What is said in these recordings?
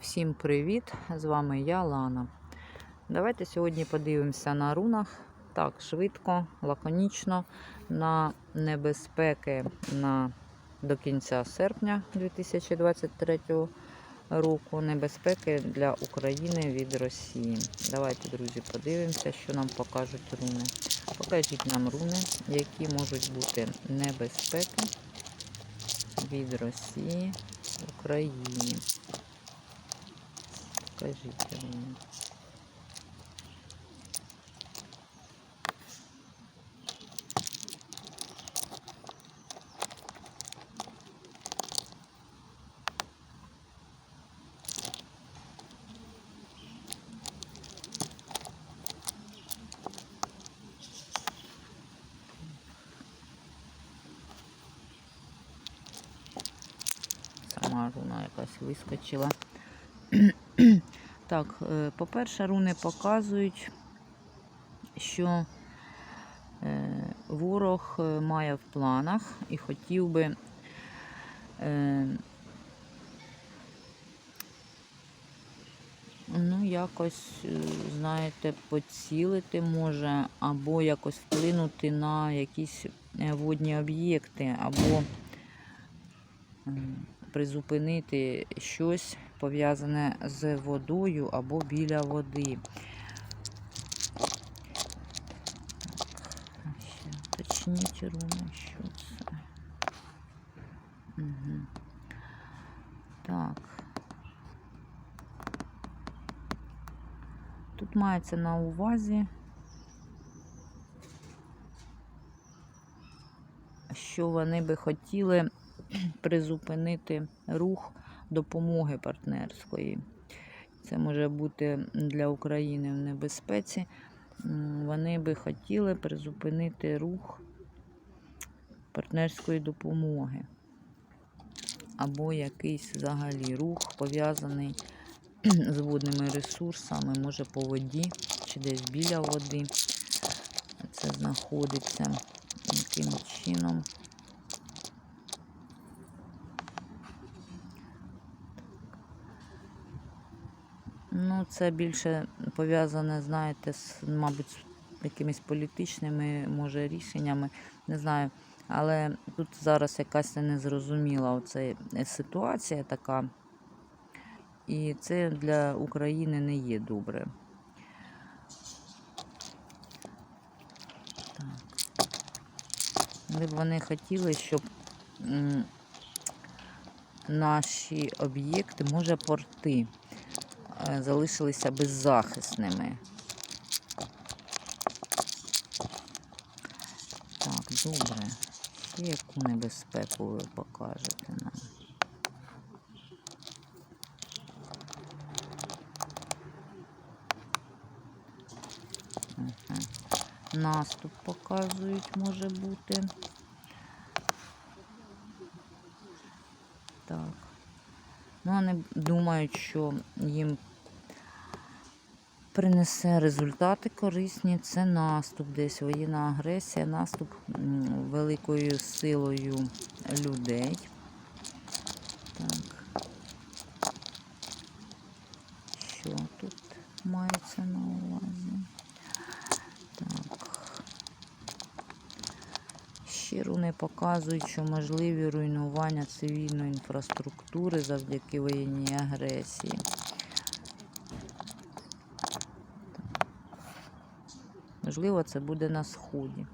Всім привіт! З вами я, Лана. Давайте сьогодні подивимося на рунах так швидко, лаконічно на небезпеки на, до кінця серпня 2023 року. Небезпеки для України від Росії. Давайте, друзі, подивимося, що нам покажуть руни. Покажіть нам руни, які можуть бути небезпеки від Росії Україні. Покажіть мені. Сама руна якась вискочила. Так, е, по-перше, руни показують, що е, ворог е, має в планах і хотів би ну, якось, знаєте, поцілити може, або якось вплинути на якісь водні об'єкти, або призупинити щось пов'язане з водою або біля води. Точніть руни, що це. Угу. Так. Тут мається на увазі, що вони би хотіли призупинити рух допомоги партнерської. Це може бути для України в небезпеці. Вони би хотіли призупинити рух партнерської допомоги. Або якийсь взагалі рух пов'язаний з водними ресурсами, може по воді чи десь біля води. Це знаходиться яким чином. Ну, це більше пов'язане, знаєте, з, мабуть, з якимись політичними, може, рішеннями. Не знаю. Але тут зараз якась незрозуміла оце е, ситуація така. І це для України не є добре. Так. Б вони хотіли, щоб наші об'єкти, може, порти залишилися беззахисними. Так, добре. Ще яку небезпеку ви покажете нам? Наступ показують, може бути. Так. Ну, вони думають, що їм принесе результати корисні. Це наступ, десь воєнна агресія, наступ великою силою людей. Так. Що тут мається на увазі? Так. Ще руни показують, що можливі руйнування цивільної інфраструктури завдяки воєнній агресії. Можливо, це буде на сході.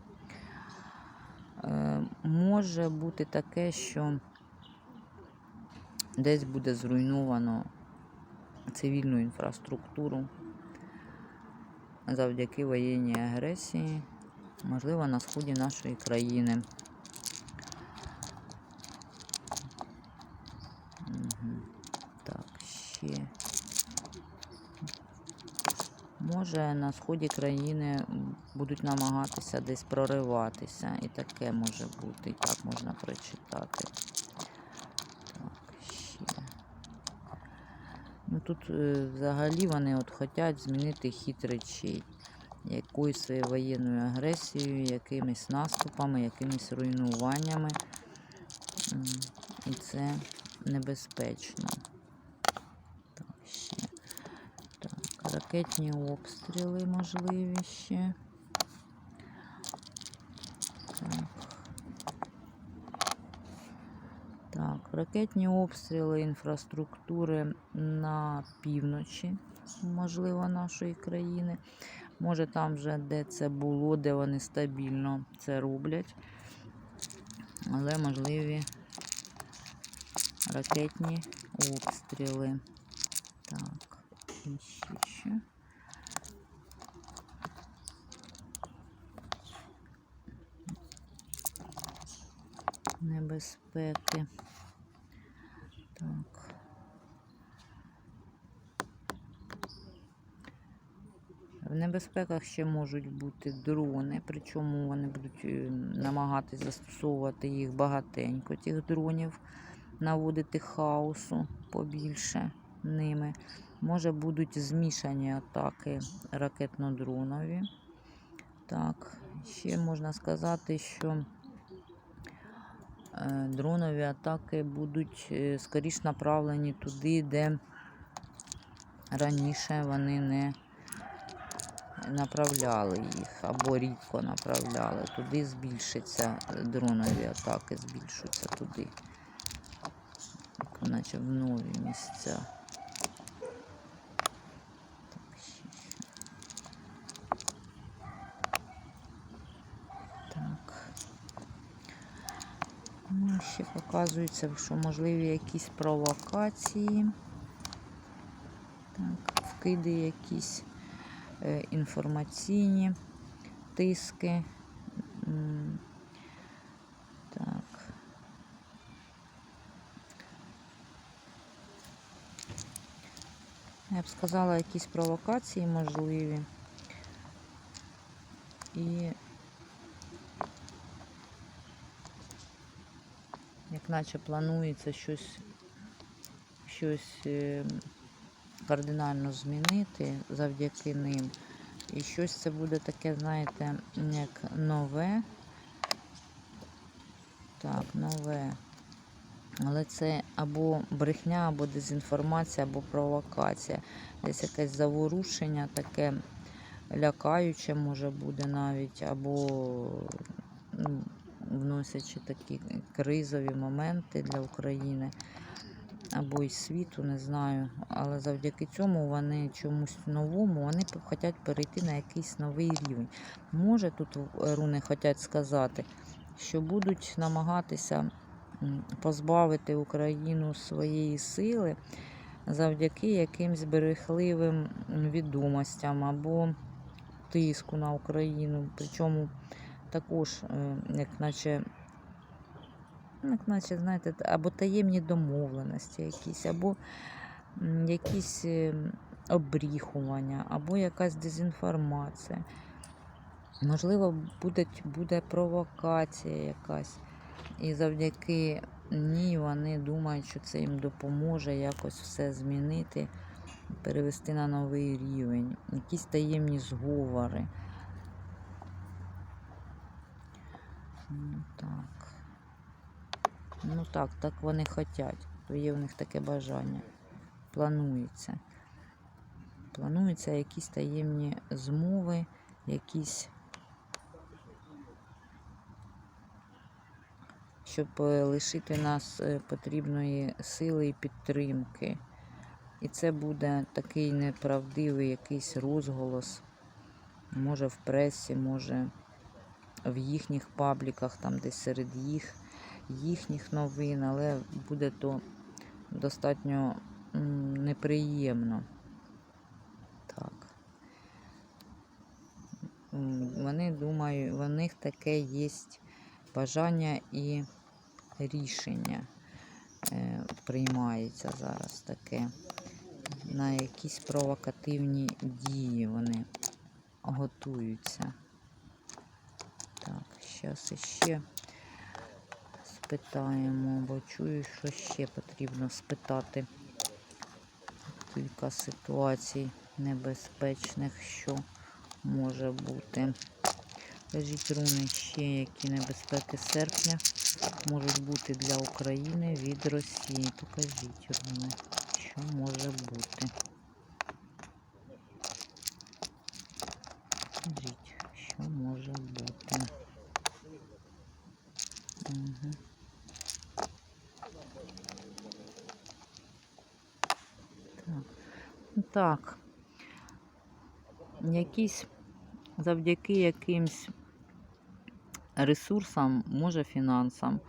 Е, може бути таке, що десь буде зруйновано цивільну інфраструктуру завдяки воєнній агресії, можливо, на сході нашої країни. Мгм. Так, ще. Може, на сході країни будуть намагатися десь прориватися. І таке може бути, і так можна прочитати. Так, ще. Ну тут е, взагалі вони от хочуть змінити хід речей. Якоюсь своєю воєнною агресією, якимись наступами, якимись руйнуваннями. І це небезпечно. Так, ракетні обстріли можливі ще. Так. Так, ракетні обстріли інфраструктури на півночі, можливо, нашої країни. Може, там вже де це було, де вони стабільно це роблять. Але можливі ракетні обстріли. Так, ще. Небезпеки. Так. В небезпеках ще можуть бути дрони, причому вони будуть е, намагатись застосовувати їх багатенько, тих дронів, наводити хаосу побільше ними. Може будуть змішані атаки ракетно-дронові. Так, ще можна сказати, що е, дронові атаки будуть е, скоріш направлені туди, де раніше вони не направляли їх або рідко направляли. Туди збільшиться дронові атаки, збільшуються туди, наче в нові місця. Так, ще що. Так. Ще показується, що можливі якісь провокації. Так, вкиди якісь е, інформаційні тиски. Так. Я б сказала, якісь провокації можливі. І наче планується щось, щось е, кардинально змінити завдяки ним. І щось це буде таке, знаєте, як нове. Так, нове. Але це або брехня, або дезінформація, або провокація. Десь якесь заворушення таке лякаюче може буде навіть, або ну, вносячи такі кризові моменти для України, або й світу, не знаю. Але завдяки цьому вони чомусь новому, вони хочуть перейти на якийсь новий рівень. Може, тут руни хочуть сказати, що будуть намагатися позбавити Україну своєї сили завдяки якимсь берехливим відомостям або тиску на Україну. Причому також, е, як наче, ну, як наче, знаєте, або таємні домовленості якісь, або якісь е, обріхування, або якась дезінформація. Можливо, буде, буде провокація якась. І завдяки ній вони думають, що це їм допоможе якось все змінити, перевести на новий рівень. Якісь таємні зговори. Ну, так. Ну так, так вони хочуть. Є в них таке бажання. Планується. Плануються якісь таємні змови, якісь щоб е, лишити нас е, потрібної сили і підтримки. І це буде такий неправдивий якийсь розголос. Може в пресі, може в їхніх пабліках, там десь серед їх, їхніх новин, але буде то достатньо неприємно. Так. Вони думають, в них таке є бажання і рішення е, приймається зараз таке. На якісь провокативні дії вони готуються. Зараз іще спитаємо, бо чую, що ще потрібно спитати. Кілька ситуацій небезпечних, що може бути. Кажіть руни ще, які небезпеки серпня можуть бути для України від Росії. Покажіть руни, що може бути. Так. Якісь завдяки якимсь ресурсам, може фінансам,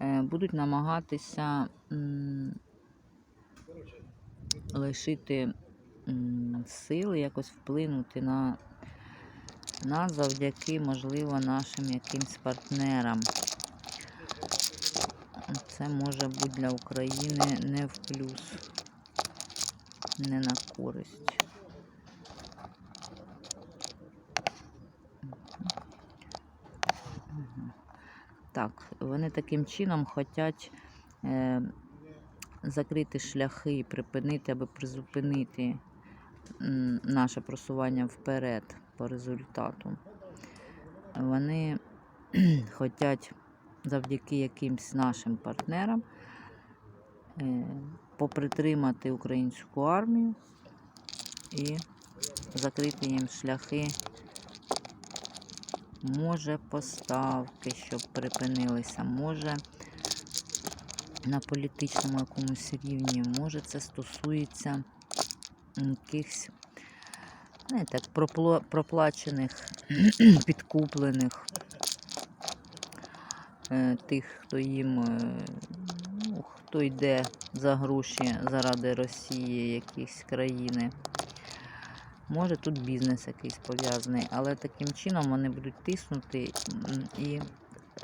е, будуть намагатися лишити сили, якось вплинути на нас завдяки, можливо, нашим якимсь партнерам. Це може бути для України не в плюс, не на користь. Так, вони таким чином хочуть е, закрити шляхи припинити або призупинити наше просування вперед по результату. Вони хочуть завдяки якимсь нашим партнерам е, попритримати українську армію і закрити їм шляхи. Може поставки, щоб припинилися, може на політичному якомусь рівні, може це стосується якихось, знаєте, проплачених, підкуплених е, тих, хто їм, е, хто йде за гроші заради Росії, якісь країни. Може тут бізнес якийсь пов'язаний, але таким чином вони будуть тиснути і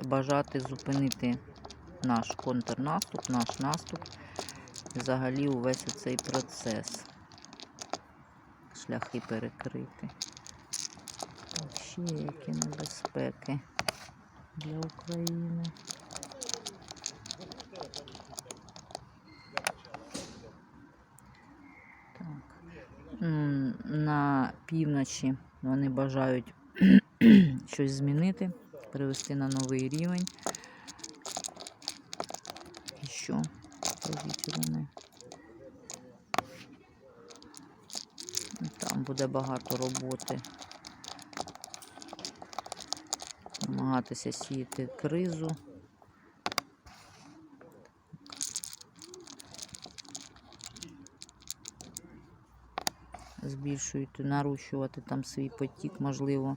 бажати зупинити наш контрнаступ, наш наступ, взагалі увесь цей процес. Шляхи перекрити. Ще які небезпеки для України. На півночі вони бажають щось змінити, перевести на новий рівень. І що? Повітряне. Там буде багато роботи. Намагатися сіяти кризу. Збільшують, нарощувати там свій потік, можливо,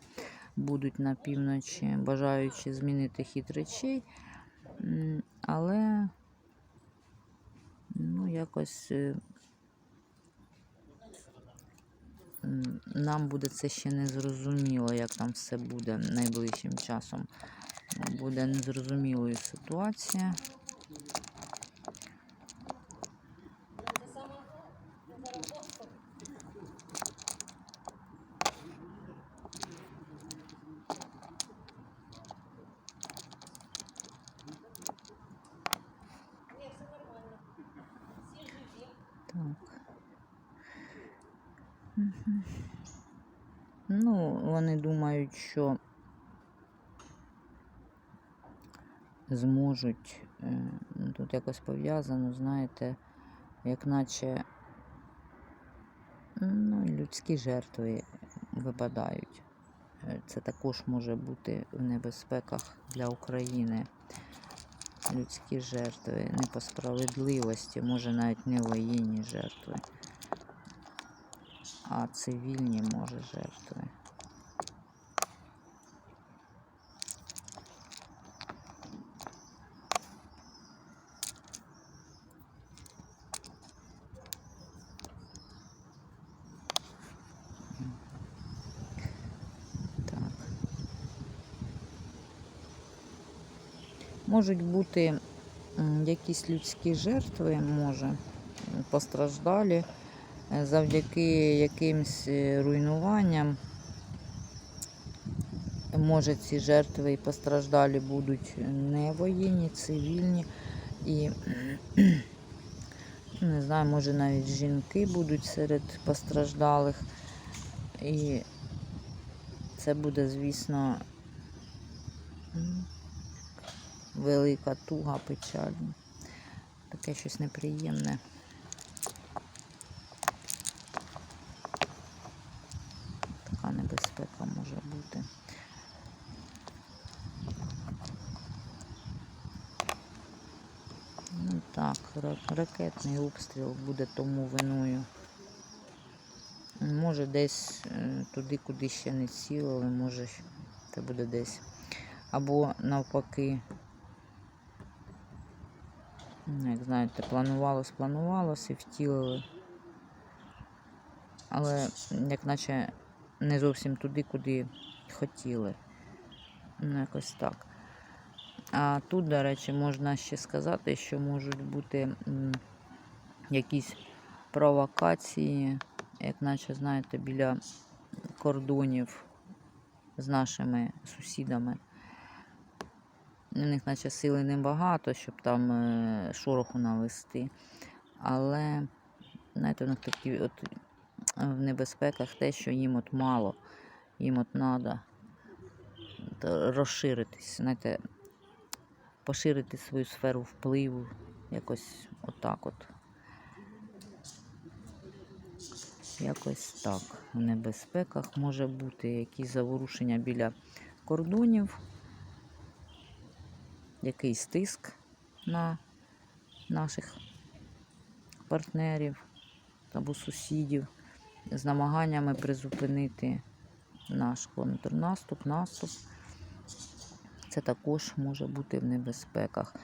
будуть на півночі, бажаючи змінити хід речей. Але ну, якось е, нам буде це ще не зрозуміло, як там все буде найближчим часом. Буде незрозумілою ситуація. Так. Мгм. Ну, вони думають, що зможуть, е, ну, тут якось пов'язано, знаєте, як наче ну, людські жертви випадають. Е, Це також може бути в небезпеках для України. Людські жертви не по справедливості, може навіть не воєнні жертви, а цивільні може жертви. Можуть бути якісь людські жертви, може, постраждалі е, завдяки якимсь е, руйнуванням. Може, ці жертви і постраждалі будуть не воєнні, цивільні і не знаю, може навіть жінки будуть серед постраждалих. І це буде, звісно, велика туга, печаль. Таке щось неприємне. Така небезпека може бути. Ну так, ракетний обстріл буде тому виною. Може десь е, туди, куди ще не цілили, може це буде десь. Або навпаки. Ну, Як знаєте, планувалось, планувалось і втілили. Але як наче не зовсім туди, куди хотіли. Ну, якось так. А тут, до речі, можна ще сказати, що можуть бути якісь провокації, як наче, знаєте, біля кордонів з нашими сусідами. У них, наче, сили небагато, щоб там е, шороху навести. Але, знаєте, у них такі от е, в небезпеках те, що їм от мало, їм от треба розширитись, знаєте, поширити свою сферу впливу, якось отак от. Якось так. В небезпеках може бути якісь заворушення біля кордонів, якийсь тиск на наших партнерів або сусідів з намаганнями призупинити наш контрнаступ, наступ. Це також може бути в небезпеках.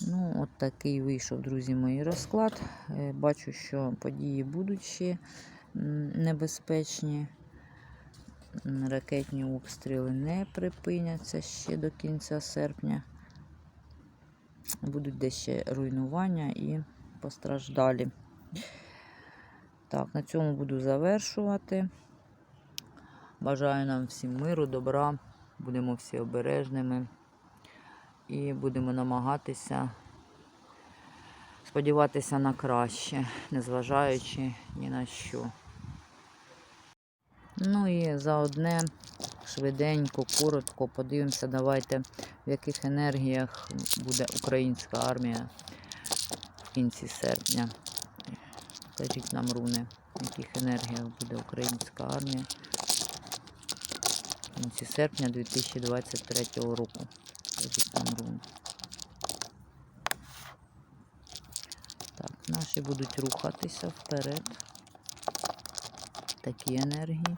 Ну, от такий вийшов, друзі, мої розклад. Е, Бачу, що події будуть ще небезпечні. Ракетні обстріли не припиняться ще до кінця серпня. Будуть десь ще руйнування і постраждалі. Так, на цьому буду завершувати. Бажаю нам всім миру, добра. Будемо всі обережними і будемо намагатися сподіватися на краще, незважаючи ні на що. Ну і заодне швиденько, коротко подивимося, давайте, в яких енергіях буде українська армія в кінці серпня. Кажіть нам, руни, в яких енергіях буде українська армія в кінці серпня 2023 року. Кажіть нам руни. Так, наші будуть рухатися вперед. Такі енергії.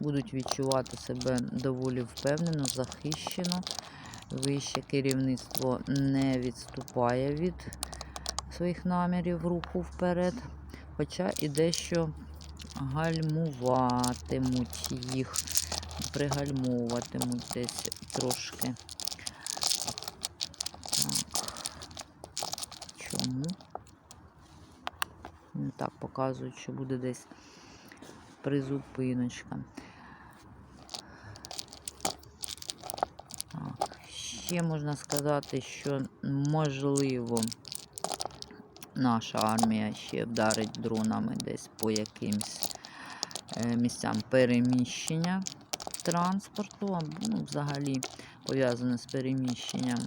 Будуть відчувати себе доволі впевнено, захищено. Вище керівництво не відступає від своїх намірів руху вперед. Хоча і дещо гальмуватимуть їх, пригальмовуватимуть десь трошки. Так. Чому? Так, показують, що буде десь призупиночка. Ще можна сказати, що можливо наша армія ще вдарить дронами десь по якимсь е, місцям переміщення транспорту, ну, взагалі пов'язане з переміщенням.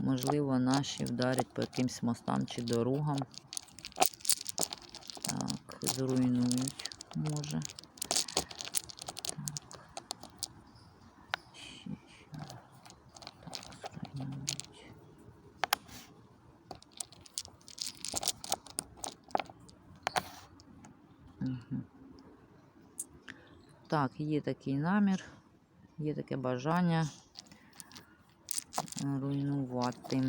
Можливо, наші вдарять по якимсь мостам чи дорогам. Зруйнують, може. Так. Ще. Так. Мгм. Так, є такий намір, є таке бажання руйнувати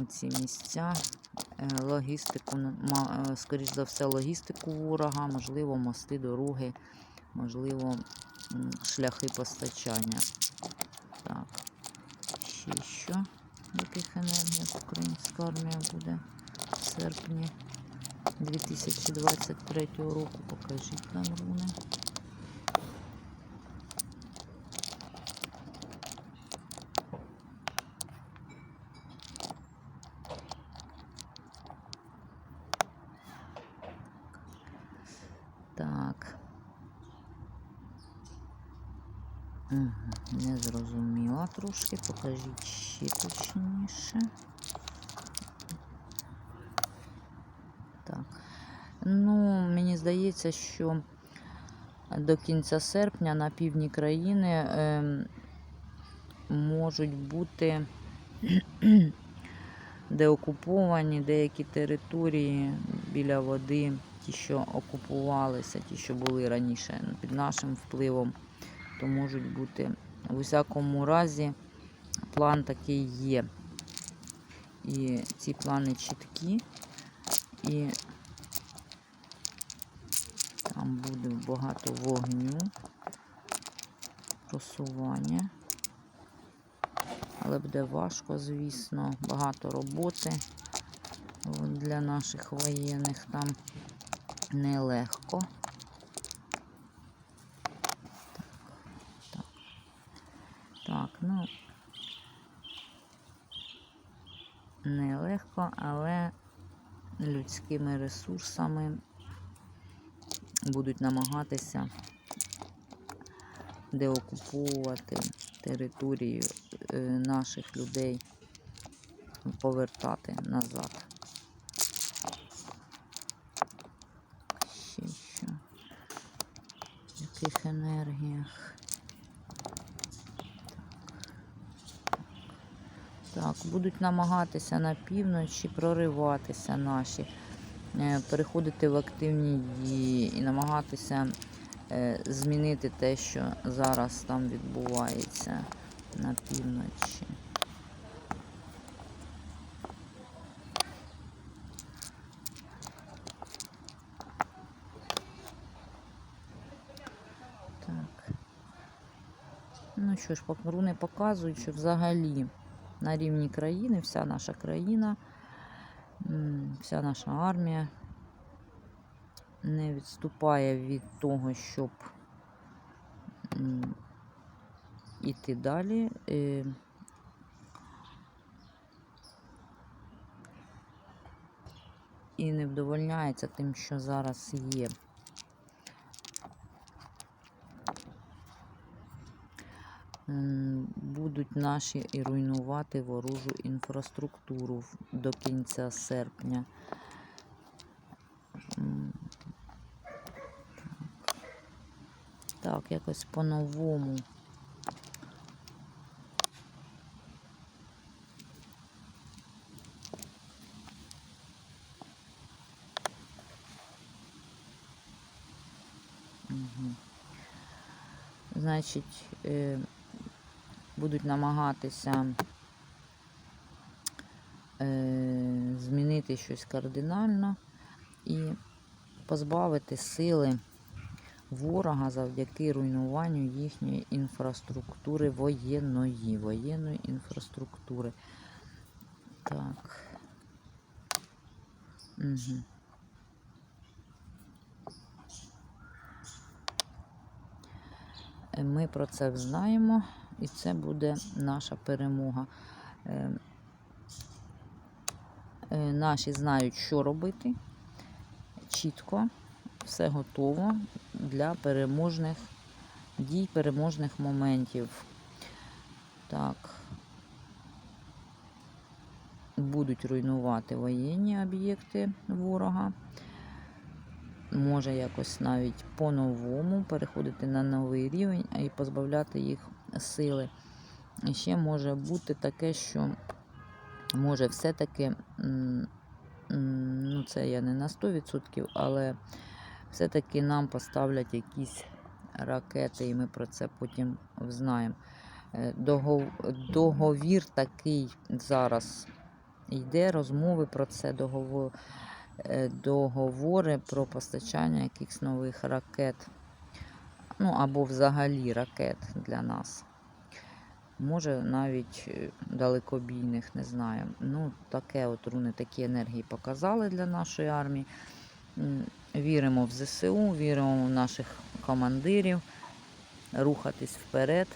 оці місця, логістику, н- ма- е, скоріш за все, логістику ворога, можливо, мости, дороги, можливо, шляхи постачання. Так, ще що? Яких енергіях українська армія буде в серпні 2023 року. Покажіть нам руни. Так. Угу. Не зрозуміла трошки. Покажіть ще точніше. Так. Ну, мені здається, що до кінця серпня на півдні країни ем, можуть бути де окуповані деякі території біля води, ті, що окупувалися, ті, що були раніше під нашим впливом, то можуть бути в усякому разі план такий є. І ці плани чіткі, і там буде багато вогню, просування. Але буде важко, звісно, багато роботи для наших воєнних там нелегко. Так, так. Так, ну нелегко, але людськими ресурсами будуть намагатися деокуповувати територію е, наших людей, повертати назад. Ще що? В яких енергіях? Так, будуть намагатися на півночі прориватися наші, переходити в активні дії і намагатися е, змінити те, що зараз там відбувається на півночі. Так. Ну що ж, руни показують, що взагалі на рівні країни, вся наша країна, вся наша армія не відступає від того, щоб іти далі. І не вдовольняється тим, що зараз є. Будуть наші і руйнувати ворожу інфраструктуру до кінця серпня. Так, якось по-новому. Значить, е, будуть намагатися е, змінити щось кардинально і позбавити сили ворога завдяки руйнуванню їхньої інфраструктури воєнної, воєнної інфраструктури. Так. Угу. Ми про це знаємо, і це буде наша перемога. Е, е, Наші знають, що робити. Чітко, все готово для переможних дій, переможних моментів. Так, будуть руйнувати воєнні об'єкти ворога. Може якось навіть по-новому переходити на новий рівень і позбавляти їх сили. І ще може бути таке, що може все-таки, ну це я не на 100%, але все-таки нам поставлять якісь ракети, і ми про це потім взнаємо. Е, Договір такий зараз йде, розмови про це е, договори про постачання якихось нових ракет. Ну, або взагалі ракет для нас. Може, навіть е, далекобійних, не знаю. Ну, таке от руни, такі енергії показали для нашої армії. Віримо в ЗСУ, віримо в наших командирів, рухатись вперед.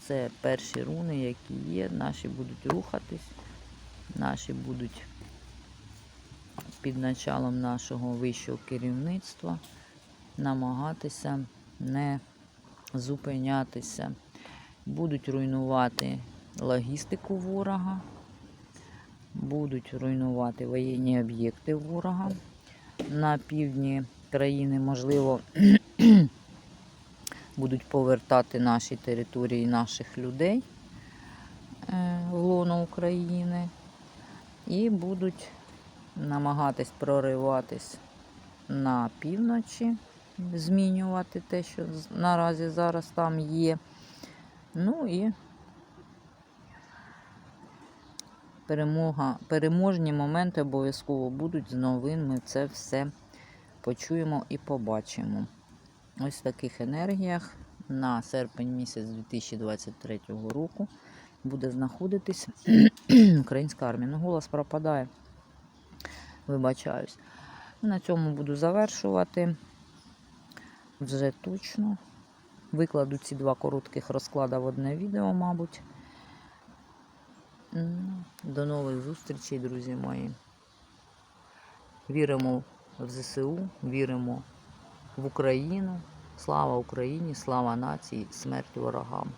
Це перші руни, які є. Наші будуть рухатись, наші будуть під началом нашого вищого керівництва намагатися не зупинятися. Будуть руйнувати логістику ворога, будуть руйнувати воєнні об'єкти ворога. На півдні країни, можливо, будуть повертати наші території наших людей е, в лоно України. і будуть намагатись прориватись на півночі, змінювати те, що наразі зараз там є. Ну і перемога, переможні моменти обов'язково будуть з новин. Ми це все почуємо і побачимо. Ось в таких енергіях на серпень місяць 2023 року буде знаходитись українська армія. Ну, голос пропадає. Вибачаюсь. На цьому буду завершувати. Вже точно. Викладу ці два коротких розклади в одне відео, мабуть. До нових зустрічей, друзі мої. Віримо в ЗСУ, віримо в Україну. Слава Україні, слава нації, смерть ворогам.